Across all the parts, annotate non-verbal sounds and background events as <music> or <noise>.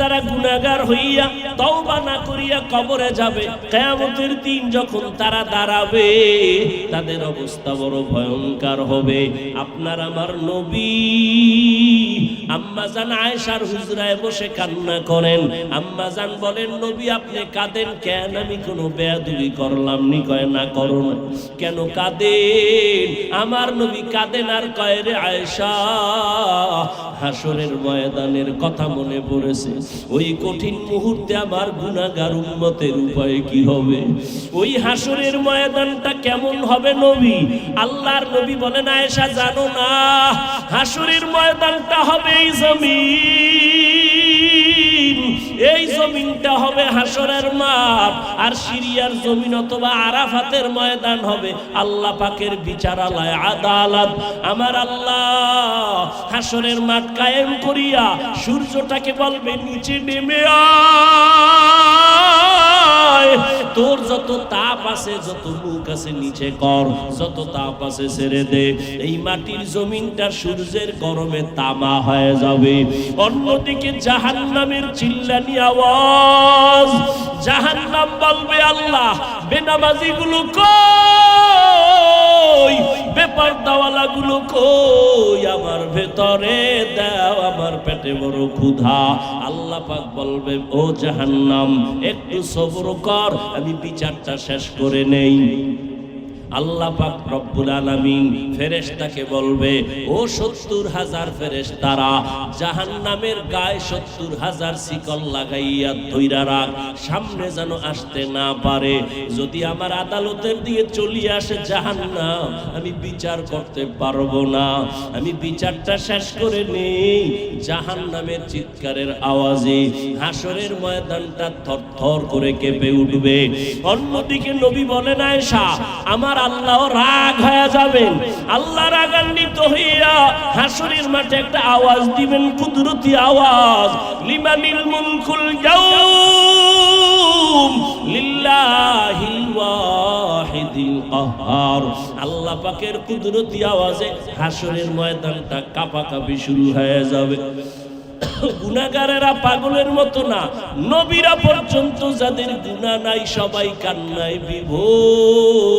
যারা গুণাগার হইয়া তওবা না করিয়া কবরে যাবে, কিয়ামতের দিন যখন তারা দাঁড়াবে, তাদের অবস্থা বড় ভয়ঙ্কর হবে। আপনার আমার নবী আয়েশার হুজরায় বসে কান্না করেন। বলেন, নবী, আপনি কাঁদেন কেন? আমি কোনো বেয়াদুবি করলাম নি। কয়, না করো কেন কাঁদেন? আমার নবী কাঁদেন আর কয় রে আয়েশা হাসরের ময়দানের কথা মনে পড়েছে। ওই কঠিন মুহূর্তে আমার গুনাহগার উম্মতের উপায় কি হবে? ওই হাসরের ময়দানটা কেমন হবে নবী? আল্লাহর নবী বলেন, আয়েশা, জানো না হাসরের ময়দানটা হবে এই জমিন। এই জমিনটা হবে হাসরের মাঠ, আর সিরিয়ার জমিন অথবা আরাফাতের ময়দান হবে আল্লাহ পাকের বিচারালয়, আদালত। আমার আল্লাহ, হাসরের মাঠ কায়েম করিয়া সূর্যটাকে বলবে, নিচে নেমে আয়। তোর যত তাপ আছে, যত মুখ আছে নিচে কর, যত তাপ আছে ছেড়ে দে। এই মাটির জমিনটা সূর্যের গরমে তামা হয়ে যাবে। অন্যদিকে জাহান্নামের চিল্লানি আওয়াজ। জাহান্নাম বলবে, আল্লাহ বেনামাজি গুলো কই ভেতরে দাও আমার পেটে বড় ক্ষুধা। আল্লাহ পাক বলবে, ও জাহান্নাম, একটু সবর কর, আমি বিচারটা শেষ করে নেই। আল্লাহ পাক রব্বুল আলামিন ফেরেশতাকে বলবে, ও সত্তর হাজার ফেরেশতারা, জাহান্নামের গায়ে সত্তর হাজার শিকল লাগাইয়া ধইরা রাখ, সামনে যেন আসতে না পারে। যদি আমার আদালতের দিয়ে চলিয়ে আসে জাহান্নাম, আমি বিচার করতে পারব না। আমি বিচারটা শেষ করে নেই। জাহান্নামের চিৎকারের আওয়াজে হাসরের ময়দানটা থরথর করে কেঁপে উঠবে। অন্যদিকে নবী বলেন, আয়েশা, আমার আল্লাহ রাগ হয়ে যাবেন আল্লাহ রাগান্বিত হইয়া হাসরের মাঠে একটা আওয়াজ দিবেন, কুদরতি আওয়াজ। লিমানিল মুলকুল ইয়াউম লিল্লাহিল ওয়াহিদিল কাহ্হার আল্লাহ পাকের কুদরতি আওয়াজে হাসরের ময়দানটা কাঁপাকাঁপি শুরু হয়ে যাবে। গুনাগারেরা পাগলের মতো না। নবীরা পর্যন্ত যাদের গুণা নাই, সবাই কান্নায় বিভোর।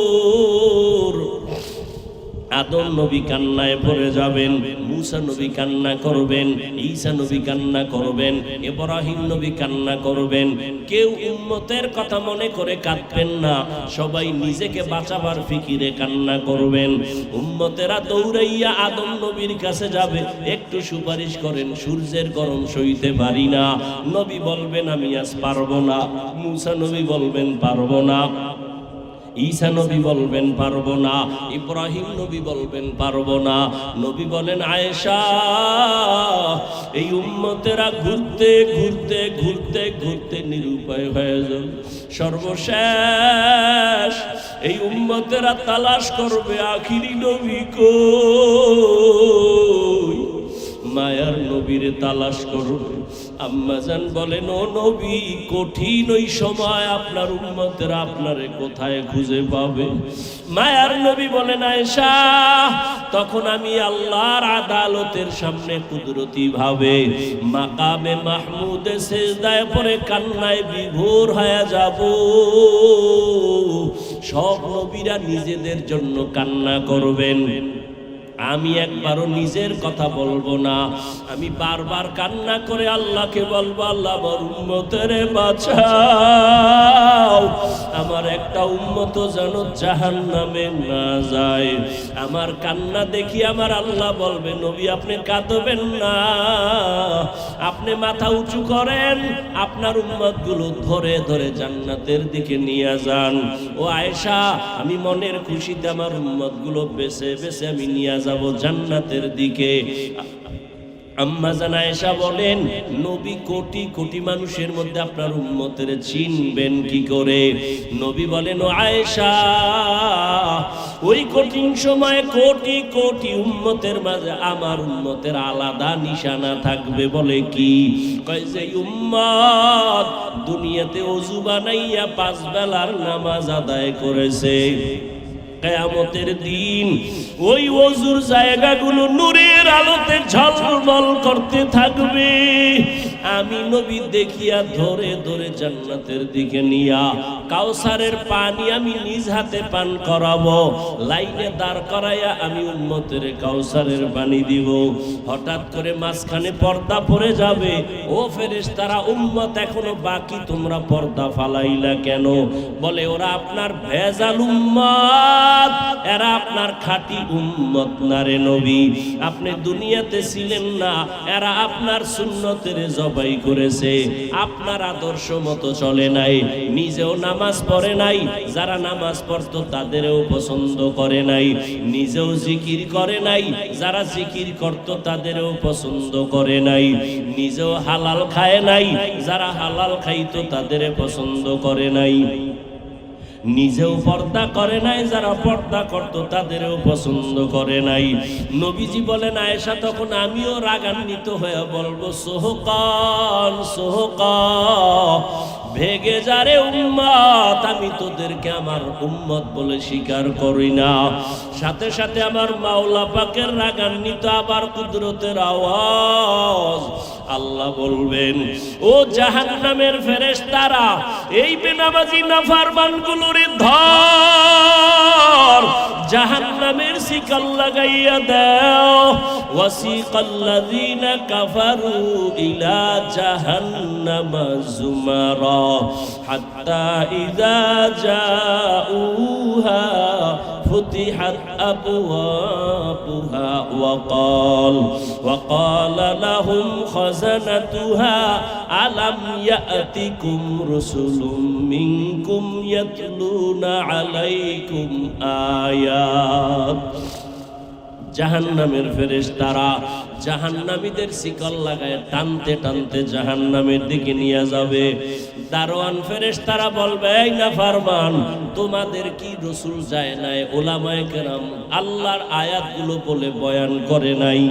আদম নবী কান্নায় পড়ে যাবেন, মুসা নবী কান্না করবেন, ঈসা নবী কান্না করবেন, ইব্রাহিম নবী কান্না করবেন। কেউ উম্মতের কথা মনে করে কাঁদবেন না, সবাই নিজেকে বাঁচাবার ফিকিরে কান্না করবেন। উম্মতেরা দৌড়াইয়া আদম নবীর কাছে যাবে একটু সুপারিশ করেন, সূর্যের গরম সইতে পারি না। নবী বলবেন, আমি আজ পারব না। মুসা নবী বলবেন, পারব না। ঈসা নবী বলবেন, পারব না। ইব্রাহিম নবী বলবেন, পারব না। নবী বলেন, আয়েশা, এই উম্মতেরা ঘুরতে ঘুরতে ঘুরতে ঘুরতে নিরুপায় হয়ে যাবে। সর্বশেষ এই উম্মতেরা তালাশ করবে আখিরি নবী নবীর তালাশ করবে আম্মাজান বলেন, ও নবী, কঠিন ওই সময় আপনার উম্মতেরা আপনারে কোথায় খুঁজে পাবে? মায়ার নবী বলেন, আয়েশা, তখন আমি আল্লাহর আদালতের সামনে কুদরতি ভাবে মাকামে মাহমুদে সেজদায় পরে কান্নায় বিভোর হয়ে যাব। সব নবীরা নিজেদের জন্য কান্না করবেন। আমি একবারও নিজের কথা বলব না। আমি বারবার কান্না করে আল্লাহকে বলব, আল্লাহ, আমার উম্মতের বাঁচাও। আমার একটা উম্মত যেন জাহান নামে না যায়। আমার কান্না দেখি আমার আল্লাহ বলবে, নবী, আপনি কাঁদবেন না। আপনি মাথা উঁচু করেন, আপনার উম্মতগুলো ধরে ধরে জান্নাতের দিকে নিয়ে যান। ও আয়েশা, আমি মনের খুশিতে আমার উম্মতগুলো বেছে বেছে আমি নিয়ে যাব জান্নাতের দিকে। আম্মা জান আয়েশা বলেন, নবী কোটি কোটি মানুষের মধ্যে আপনার উম্মতের চিনবেন কি করে? নবী বলেন আয়েশা, ওই কঠিন সময়ে কোটি কোটি উম্মতের মাঝে আমার উম্মতের আলাদা নিশানা থাকবে বলে কি? কয় উম্মত দুনিয়াতে অজু বানাইয়া পাঁচ বেলার নামাজ আদায় করেছে। কেয়ামতের দিন ওই অজুর জায়গাগুলো নূরের আলোতে ঝলমল করতে থাকবে। আমি নবী দেখিয়া ধরে ধরে জান্নাতের দিকে নিয়া কাউসারের পানি আমি নিজ হাতে পান করাবো। লাইনে দাঁড় করাইয়া আমি উন্মতের কাউসারের পানি দিব। হঠাৎ করে মাঝখানে পর্দা পড়ে যাবে। ও ফেরেস তারা উম্মত এখনও বাকি, তোমরা পর্দা ফালাইলা কেন? বলে, ওরা আপনার ভেজাল উম্মত। এরা আপনার খাঁটি উম্মত না রে নবী। আপনি দুনিয়াতে ছিলেন না। এরা আপনার সুন্নতের জবাই করেছে। আপনার আদর্শ মতো চলে নাই, নিজেও নামাজ পড়ে নাই, যারা নামাজ পড়তো তাদেরও পছন্দ করে নাই, নিজেও জিকির করে নাই, যারা জিকির করত তাদেরও পছন্দ করে নাই, নিজেও হালাল খায় নাই, যারা হালাল খাইতো তাদের পছন্দ করে নাই। নিজেও পর্দা করে নাই যারা পর্দা করত তাদেরও পছন্দ করে নাই। নবীজি বলেন আয়েশা তখন আমিও রাগান্বিত হয়ে বলব সোহকান সোহক ভেগে যারে উম্মত, আমি তোদেরকে আমার উম্মত বলে স্বীকার করি না। সাথে সাথে আমার মাওলা পাকের রাগান্বিত, আবার কুদরতের আওয়াজ। আল্লাহ বলবেন, ও জাহান্নামের ফেরেশতারা, এই বেনামাজি নাফারমানগুলোর ধর জাহান্নামের শিকল লাগাইয়া দাও। وسيق الذين كفروا إلى جهنم زمرا حتى إذا جاءوها فتحت أبوابها وقال وقال لهم خزنتها ألم يأتكم رسل منكم يتلون عليكم آيات জাহান্নামের ফেরেশতারা জাহান্নামীদের শিকল লাগায় টানতে টানতে জাহান্নামের দিকে নিয়ে যাবে। দারোয়ান ফেরেশতারা বলবে, এই না ফারমান, তোমাদের কি রসুল যায় নাই, ওলামায় কেরাম আল্লাহর আয়াতগুলো বলে বয়ান করে নাই,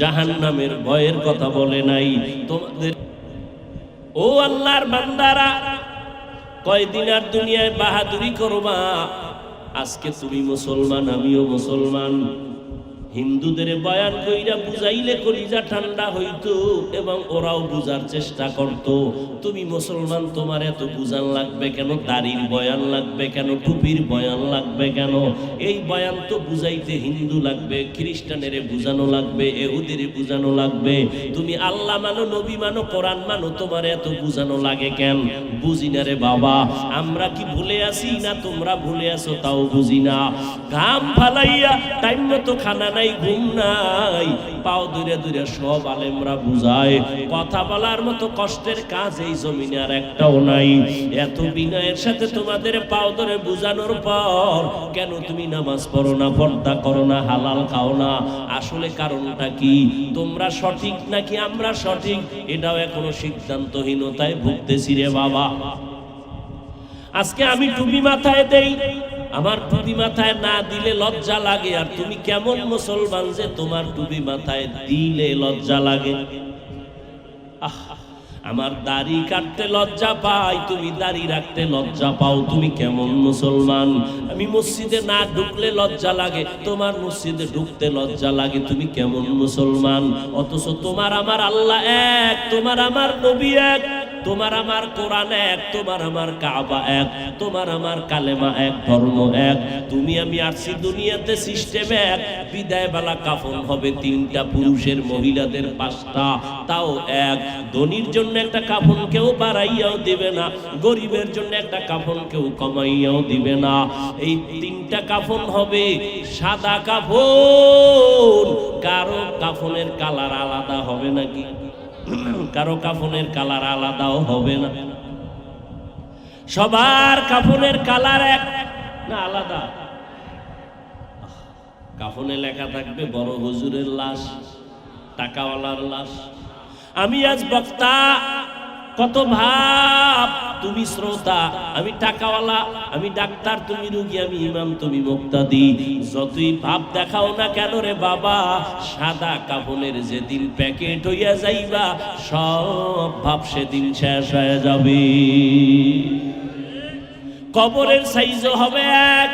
জাহান্নামের ভয়ের কথা বলে নাই, তোমাদের ও আল্লাহর বান্দারা, কয়দিন আর দুনিয়ায় বাহাদুরি করবা? আজকে তুমি মুসলমান আমিও মুসলমান। হিন্দুদের বয়ান কইরা বুঝাইলে কলিজা ঠান্ডা হইতো এবং ওরাও বুঝার চেষ্টা করত। তুমি মুসলমান, তোমার এত বুঝান লাগবে কেন? দাড়ির বয়ান লাগবে কেন? টুপির বয়ান লাগবে কেন? এই বয়ান তো বুঝাইতে হিন্দু লাগবে, খ্রিস্টানের বুঝানো লাগবে, এহুদের বুঝানো লাগবে। তুমি আল্লাহ মানো, নবী মানো, কোরআন মানো, তোমার এত বুঝানো লাগে কেন? বুঝি না রে বাবা, আমরা কি ভুলে আসি না তোমরা ভুলে আসো, তাও বুঝি না। ঘাম ফালাইয়া টাইম মতো খানা নাই ঘুম নাই। পাও দূরে দূরে সব আলেমরা বুঝায়। কথা বলার মতো কষ্টের কাজ এই জমিনে আর একটাও নাই। এত বিনয়ের সাথে তোমাদের পাও ধরে বুঝানোর পর কেন তুমি নামাজ পড়ো না, পর্দা করো না, হালাল খাও না? আসলে কারণটা কি? তোমরা সঠিক নাকি আমরা সঠিক? এটাও এখনও সিদ্ধান্তহীনতায় ভুগতেছি রে বাবা। আজকে আমি টুপি মাথায় দেই। আমার টুপি মাথায় না দিলে লজ্জা লাগে, আর তুমি কেমন মুসলমান যে তোমার টুপি মাথায় দিলে লজ্জা লাগে? আহ আমার দাড়ি কাটতে লজ্জা পাই, তুমি দাড়ি রাখতে লজ্জা পাও, তুমি কেমন মুসলমান? আমি মসজিদে না ঢুকলে লজ্জা লাগে, তোমার মসজিদে ঢুকতে লজ্জা লাগে, তুমি কেমন মুসলমান? অথচ তোমার আমার আল্লাহ এক, তোমার আমার নবী এক, তোমার আমার কোরআন এক, তোমার আমার কাবা এক, তোমার আমার কালেমা এক, ধর্ম এক। তুমি আমি আসছি দুনিয়াতে সিস্টেম এক বিদায় বেলা কাফন হবে তিনটা পুরুষের মহিলাদের পাঁচটা, তাও এক। ধনির জন্য একটা কাফন কেউ বাড়াইয়াও দিবে না, গরিবের জন্য একটা কাফন কেউ কমাইয়াও দিবে না। এই তিনটা কাফন হবে সাদা কাফন, কারও কাফনের কালার আলাদা হবে নাকি? কারও কাফনের কালার আলাদাও হবে না। সবার কাফনের কালার এক, না আলাদা? কাফনে লেখা থাকবে বড় হুজুরের লাশ, টাকাওয়ালার লাশ। আমি আজ বক্তা, কত ভাব, তুমি শ্রোতা, আমি টাকাওয়ালা, আমি ডাক্তার, তুমি রুগী, আমি ইমাম, তুমি বক্তা মুক্তাদি। যতই ভাব দেখাও না কেন রে বাবা, সাদা কাপনের যেদিন প্যাকেট হইয়া যাইবা, সব ভাব সেদিন শেষ হয়ে যাবে। কবরের সাইজও হবে এক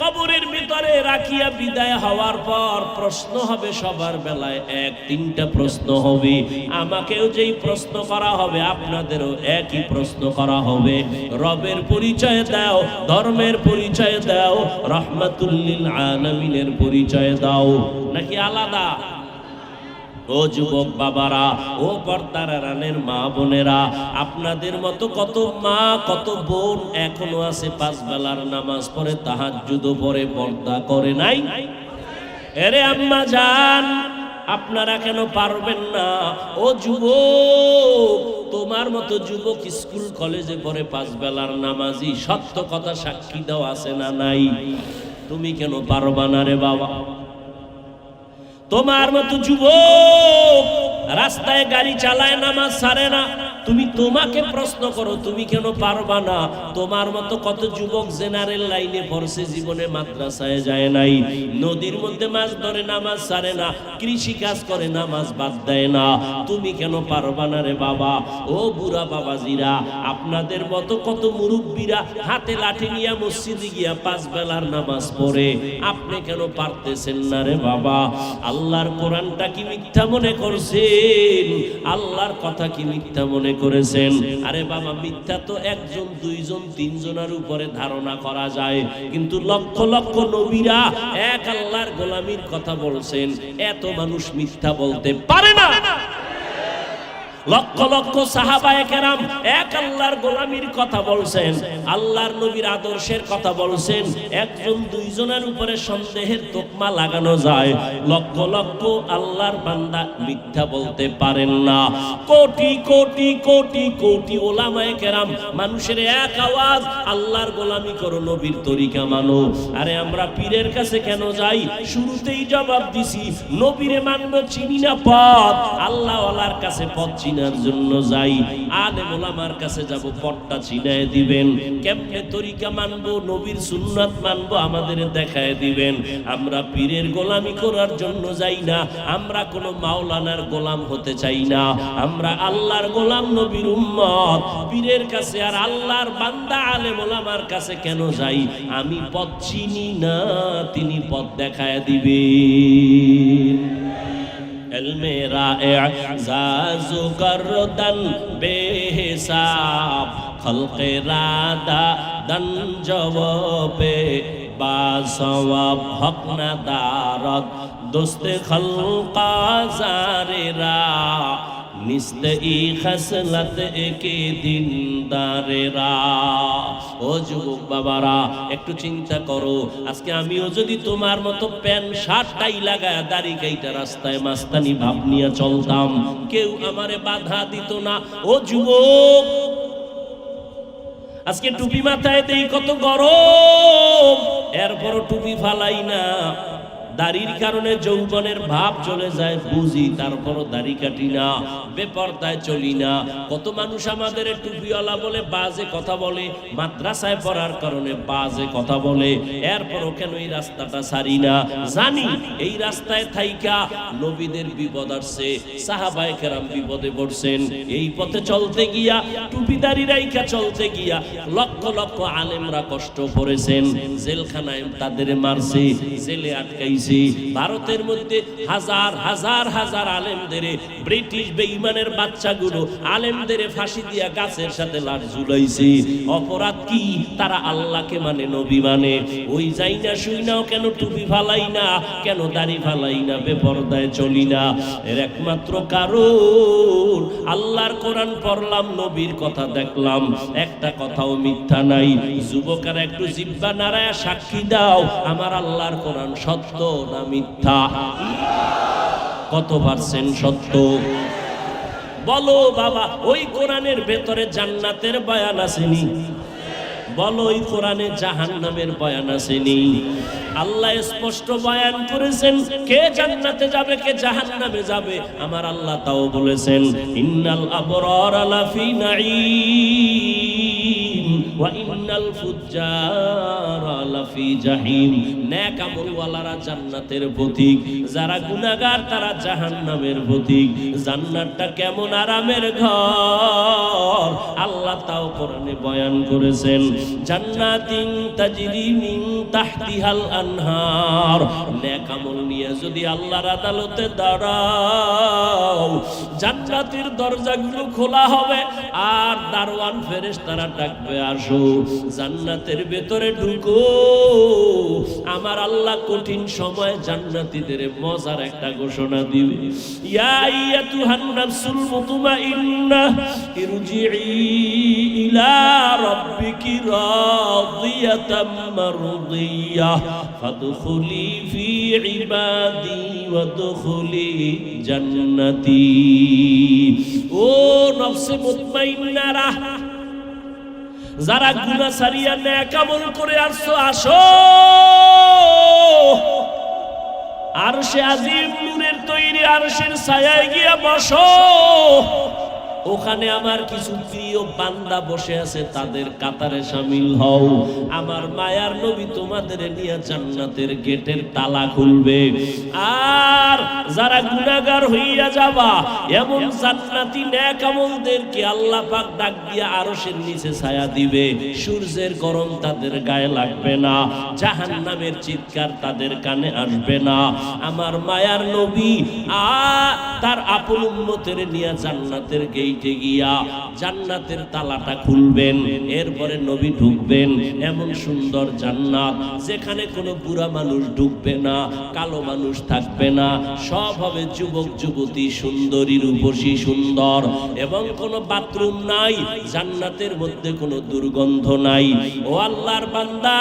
কবরের ভিতরে রাখিয়া বিদায় হওয়ার পর প্রশ্ন হবে সবার বেলায়, এক তিনটা প্রশ্ন হবে। আমাকেও যেই প্রশ্ন করা হবে, আপনাদেরও একই প্রশ্ন করা হবে। রবের পরিচয় দাও, ধর্মের পরিচয় দাও, রহমাতুল্লিল আলমিনের পরিচয় দাও। নাকি আলাদা? ও যুবক বাবারা, ও পর্দার রানের মা বোনেরা, আপনাদের মতো কত মা, কত বোন এখনও আছে পাঁচ বেলার নামাজ পড়ে, তাহাজ্জুদও পড়ে, পর্দা করে নাই? এরে আম্মা যান আপনারা কেন পারবেন না? ও যুবক, তোমার মতো যুবক স্কুল, কলেজে পড়ে পাঁচ বেলার নামাজি, সত্য কথা সাক্ষী দাও আছে না নাই? তুমি কেন পারবা না রে বাবা? তোমার মতো যুবক রাস্তায় গাড়ি চালায় না মা সারে না। তুমি তোমাকে প্রশ্ন করো, তুমি কেন পারবা না? তোমার মতো কত যুবক জেনারেল লাইনে পড়ছে জীবনে মাদ্রাসায় যায় নাই। নদীর মধ্যে মাছ ধরে, নামাজ সারে না। কৃষি কাজ করে, নামাজ বাদ দেয় না। তুমি কেন পারবা না রে বাবা? ও বুড়া বাবাজিরা, আপনাদের মতো কত মুরব্বীরা হাতে লাঠি নিয়ে মসজিদে গিয়া পাঁচ বেলার নামাজ পড়ে। আপনি কেন পারতেছেন না রে বাবা? আল্লাহর কোরআনটা কি মিথ্যা মনে করছেন? আল্লাহর কথা কি মিথ্যা মনে করেছেন। আরে বাবা, মিথ্যা তো একজন, দুইজন, তিনজনের উপরে ধারণা করা যায়। কিন্তু লক্ষ লক্ষ নবীরা এক আল্লাহর গোলামির কথা বলছেন। এত মানুষ মিথ্যা বলতে পারে না। লক্ষ লক্ষ সাহাবায়ে কেরাম এক আল্লাহর গোলামির কথা বলছেন, আল্লাহর নবীর আদর্শের কথা বলছেন, একজন দুইজনের উপরে সন্দেহের তোকমা লাগানো যায়। লক্ষ লক্ষ আল্লাহর বান্দা মিথ্যা বলতে পারেন না। কোটি কোটি কোটি কোটি ওলামায়ে কেরাম, মানুষের এক আওয়াজ, আল্লাহর গোলামি করো নবীর তরিকা মানো। আরে আমরা পীরের কাছে কেন যাই? শুরুতেই জবাব দিছি, নবীরে মানবো চিনি না পথ আল্লাহ ওয়ালার কাছে পথ চিনার জন্য যাই। আলে মোলামার কাছে যাব পথটা চিনায় দিবেন। কেমনে তরিকা মানবো, নবীর সুন্নাত মানবো, আমাদের দেখায় দিবেন। আমরা পীরের গোলামি করার জন্য যাই না, আমরা কোনো মাওলানার গোলাম হতে চাই না। আমরা আল্লাহর গোলাম নবীর উম্মত। পীরের কাছে আর আল্লাহর বান্দা আলে মোলামার কাছে কেন যাই? আমি পথ চিনি না, তিনি পথ দেখায় দিবেন। हल मेरा जाजू गर्दन बेहिसाब खलक रादा दन जवाबे बासवाब हक न दारद दोस्त खलका जारी रा ই খসলত একে দিন দারেরা ও যুবক বাবারা, একটু চিন্তা করো, আজকে আমিও যদি তোমার মতো প্যান্ট, শার্ট, টাই লাগায় দাড়ি গাইটা রাস্তায় মাস্তানি ভাব নিয়ে চলতাম, কেউ আমারে বাধা দিত না। ও যুবক, আজকে টুপি মাথায় দেই কত গরম, এরপরও টুপি ফালাই না। দাড়ির কারণে যৌবনের ভাব চলে যায়, বুঝি তারপরও দাড়ি কাটি না, বেপরদায় চলি না। কত মানুষ আমাদের টুপিওয়ালা বলে, বাজে কথা বলে, মাদ্রাসায় পড়ার কারণে বাজে কথা বলে, এরপরও কেন এই রাস্তাটা সারি না? জানি, এই রাস্তায় থাইকা নবীদের বিপদ আসছে সাহাবায়ে কেরাম বিপদে পড়ছেন। এই পথে চলতে গিয়া টুপিদারি রাইকা চলতে গিয়া, লক্ষ লক্ষ আলেমরা কষ্ট করেছেন। জেলখানায় তাদের মারছে, জেলে আটকাইছে। ভারতের মধ্যে হাজার হাজার হাজার আলেমদের ব্রিটিশ বেঈমানের বাচ্চাগুলো আলেমদের ফাঁসি দিয়া গাছের সাথে লাট ঝুলাইছে। অপরাধ কি? তারা আল্লাহকে মানে নবী মানে। ওই যাই না শুই নাও কেন টুপি ফালাই না কেন দাড়ি ফালাই না বেপরদায় চলি না এর একমাত্র কারণ, আল্লাহর কোরআন পড়লাম, নবীর কথা দেখলাম। একটা কথাও মিথ্যা নাই। যুবকেরা একটু জিব্বা নারায় সাক্ষী দাও। আমার আল্লাহর কোরআন সত্য। না মিথ্যা? কত পার্সেন্ট সত্য? বলো বাবা, ওই কোরআনের ভেতরে জান্নাতের বয়ান আসেনি? বলো ওই কোরআনে জাহান্নামের বয়ান আসেনি? আল্লাহ স্পষ্ট বয়ান করেছেন, কে জান্নাতে যাবে, কে জাহান্নামে যাবে? আমার আল্লাহ তাও বলেছেন, ইন্নাল আবরার লাফি নাঈম ওয়া ইন্নাল ফুজ্জারা লাফি জান্নাতের প্রতীক। যারা গুনাহগার, তারা জাহান্নামের প্রতীক। জান্নাতটা কেমন আরামের ঘর। আল্লাহ তাও কোরআনে বয়ান করেছেন জান্নাতিন তাজরি তাহতিহাল আনহার। নেক নিয়ে যদি আল্লাহর আদালতে দাঁড়াও, জান্নাতের দরজাগুলো খোলা হবে, আর দারওয়ান ফেরেশতারা ডাকবে, আসো। জান্নাতের ভেতরে ঢুকো। আমার আল্লাহ কঠিন সময় জান্নাতীদের মজার একটা ঘোষণা দিবে। ইয়া আইয়াতুহান নাফসুল মুতমাইন্না ইরজিই ইলা রাব্বিকি রাদিয়াতাম মারদিয়াহ ফাদখুলি ফি ইবাদি ওয়াদখুলি জান্নাতি। ও নফসে মুতমাইন্নারা যারা গুনা সারিয়া ন্যাকামল করে আসছো আসো। আর সে আজিম নূরের তৈরি আর সে ছায়ায় গিয়া বসো। ওখানে আমার কিছু প্রিয় বান্দা বসে আছে, তাদের কাতারে সামিল হও। আমার মায়ার নবী তোমাদের নিয়ে জান্নাতের গেটের তালা খুলবে। আর যারা গুনাহগার হইয়া যাবা, এমন জান্নাতি নেক আমলদেরকে আল্লাহ পাক ডাক দিয়া আরশের নিচে ছায়া দিবে। সূর্যের গরম তাদের গায়ে লাগবে না, জাহান্নামের চিৎকার তাদের কানে আসবে না। আমার মায়ার নবী, আ, তার আপন উম্মতের নিয়ে জান্নাতের গেইটে গিয়া জান্নাতের তালাটা খুলবেন, এরপরে নবী ঢুকবেন। এমন সুন্দর জান্নাত যেখানে কোনো বুড়া মানুষ ঢুকবে না, কালো মানুষ থাকবে না। সব হবে যুবক, যুবতী, সুন্দরী, রূপসী, সুন্দর। এবং কোনো বাথরুম নাই, জান্নাতের মধ্যে কোনো দুর্গন্ধ নাই। ও আল্লাহর বান্দা,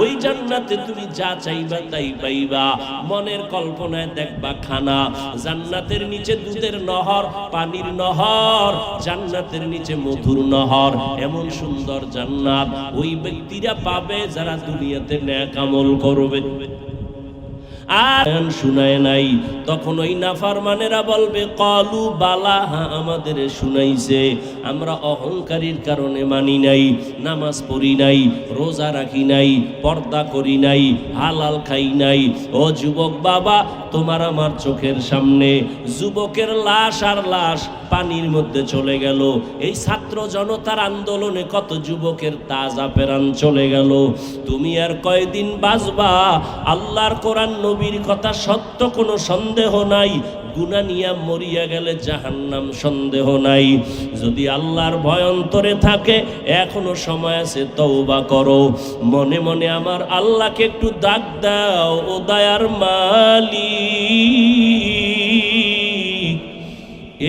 ওই জান্নাতে তুমি যা চাইবা তাই পাইবা। মনের কল্পনায় দেখবা খানা। জান্নাতের নিচে দুধের নহর, পানির নহর। জান্নাতের নিচে মধুর নহর, এমন সুন্দর জান্নাত ওই ব্যক্তিরা পাবে যারা দুনিয়াতে ন্যাক আমল করবে। আর শুনায় নাই। তখন ওই নাফারমানেরা বলবে, কলু বালা হ্যাঁ আমাদের শুনাইছে। আমরা অহংকারীর কারণে মানি নাই, নামাজ পড়ি নাই, রোজা রাখি নাই, পর্দা করি নাই, হালাল খাই নাই। ও যুবক বাবা, তোমার আমার চোখের সামনে যুবকের লাশ আর লাশ পানির মধ্যে চলে গেল। এই ছাত্র জনতার আন্দোলনে কত যুবকের তাজা পেরান চলে গেল। তুমি আর কয়দিন বাঁচবা? আল্লাহর কোরআন নবীর কথা সত্য কোনো সন্দেহ নাই। গুনা নিয়া মরিয়া গেলে জাহান্নাম সন্দেহ নাই। যদি আল্লাহর ভয় অন্তরে থাকে, এখনও সময় আছে তওবা করো। মনে মনে আমার আল্লাহকে একটু দাগ দাও, ও দায়ার মালিক।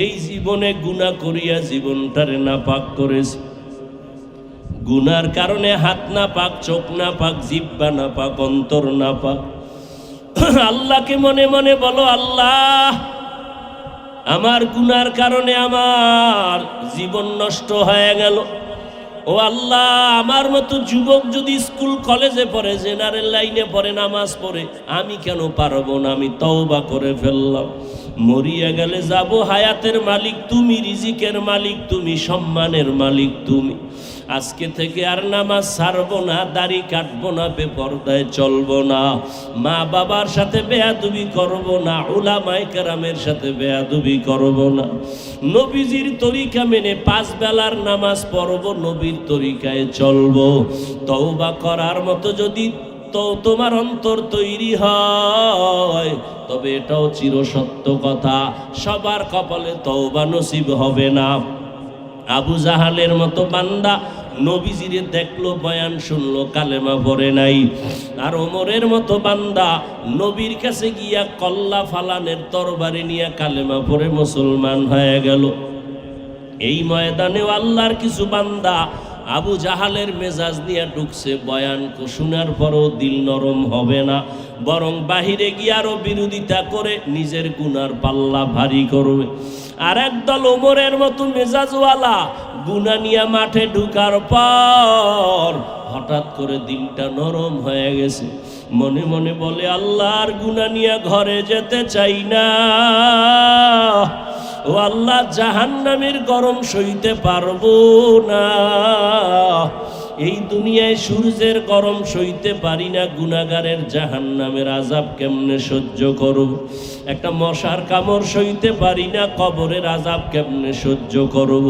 এই জীবনে গুনাহ করিয়া জীবনটারে না পাক করেছে। গুনার কারণে হাত না পাক চোখ না পাক জিব্বা না পাক অন্তর না পাক <laughs> আল্লাহকে মনে মনে বলো, আল্লাহ, আমার গুনার কারণে আমার জীবন নষ্ট হয়ে গেল। ও আল্লাহ, আমার মতো যুবক যদি স্কুল, কলেজে পড়ে, জেনারেল লাইনে পড়ে, নামাজ পড়ে, আমি কেন পারব না? আমি তওবা করে ফেললাম। মরিয়া গেলে যাব, হায়াতের মালিক তুমি, রিজিকের মালিক তুমি, সম্মানের মালিক তুমি। আজকে থেকে আর নামাজ ছাড়বো না, দাড়ি কাটব না, বেপরদায় চলবো না। মা বাবার সাথে বেয়াদুবি করব না, উলামায়ে কেরামের সাথে বেয়াদুবি করব না। নবীজির তরিকা মেনে পাঁচ বেলার নামাজ পড়ব, নবীর তরিকায় চলবো। তওবা করার মতো যদি তো তোমার অন্তর তৈরি হয়, তবে এটাও চিরসত্য কথা। সবার কপালে তওবা নসিব হবে না। আবু জাহালের মতো বান্দা নবীজিরে দেখল, বয়ান শুনলো, কালেমা পরে নাই। আর ওমরের মতো বান্দা নবীর কাছে গিয়া কল্লা ফালানের তরবারে নিয়ে কালেমা পরে মুসলমান হয়ে গেল। এই ময়দানেও আল্লাহর কিছু বান্দা আবু জাহালের মেজাজ দিয়া ঢুকছে বয়ান শোনার পরও দিল নরম হবে না। বরং বাহিরে গিয়ে আরও বিরোধিতা করে নিজের গুনার পাল্লা ভারী করবে। আর একদল ওমরের মতো মেজাজওয়ালা গুনা নিয়ে মাঠে ঢুকার পর হঠাৎ করে দিলটা নরম হয়ে গেছে। মনে মনে বলে, আল্লাহর গুনা নিয়ে ঘরে যেতে চাই না। ও আল্লাহ, জাহান্নামের গরম সইতে পারব না। এই দুনিয়ায় সূর্যের গরম সইতে পারি না গুনাগারের জাহান নামের আজাব কেমনে সহ্য করো একটা মশার কামড় সইতে পারি না, কবরের আজাব কেমনে সহ্য করব?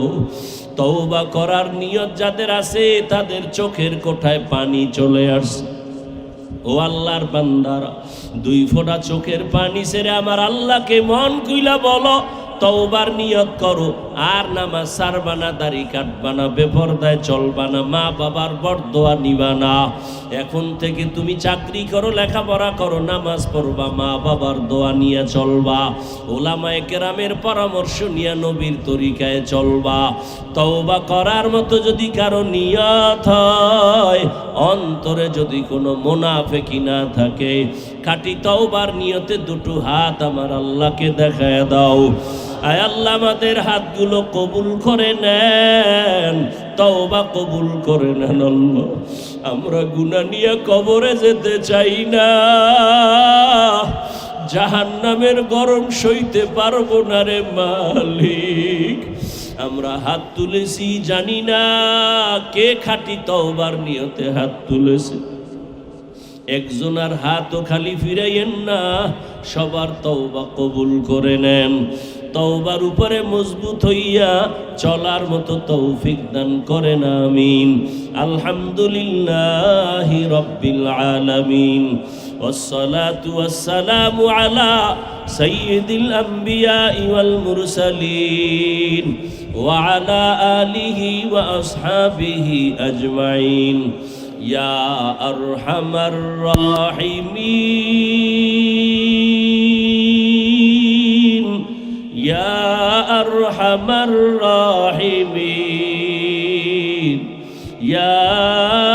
তওবা করার নিয়ত যাদের আছে, তাদের চোখের কোঠায় পানি চলে আসছে। ও আল্লাহর বান্দারা, দুই ফোঁটা চোখের পানি ছেড়ে আমার আল্লাহকে মন কইলা বলো তওবার নিয়ত করো। আর নামাজ সারবানা দাড়ি কাটবানা বেপরদায় চলবানা মা বাবার বরদোয়া নিবানা এখন থেকে তুমি চাকরি করো, লেখাপড়া করো, নামাজ পড়বা, মা বাবার দোয়া নিয়ে চলবা, ওলামায় কেরামের পরামর্শ নিয়ে নবীর তরিকায় চলবা। তওবা করার মতো যদি কারও নিয়ত হয়, অন্তরে যদি কোনো মোনাফেকি না থাকে, খাটি তওবার নিয়তে দুটো হাত আমার আল্লাহকে দেখায় দাও। আয় আল্লাহ আমাদের হাতগুলো কবুল করে নেন, তওবা কবুল করে নেন আমরা গুনাহ নিয়ে কবরে যেতে চাই না। জাহান্নামের গরম সইতে পারব না রে মালিক। আমরা হাত তুলেছি, জানি না কে খাটি তওবার নিয়তে হাত তুলেছে। একজনের হাতও খালি ফিরাইয়েন না, সবার তওবা কবুল করে নেন। তওবার উপরে মজবুত হইয়া চলার মতো তৌফিক দান করেন আমিন আলহামদুলিল্লাহ রব্বিল আলামিন والصلاة والسلام على سيد الأنبياء والمرسلين وعلى آله وأصحابه أجمعين يا أرحم الراحمين يا أرحم الراحمين يا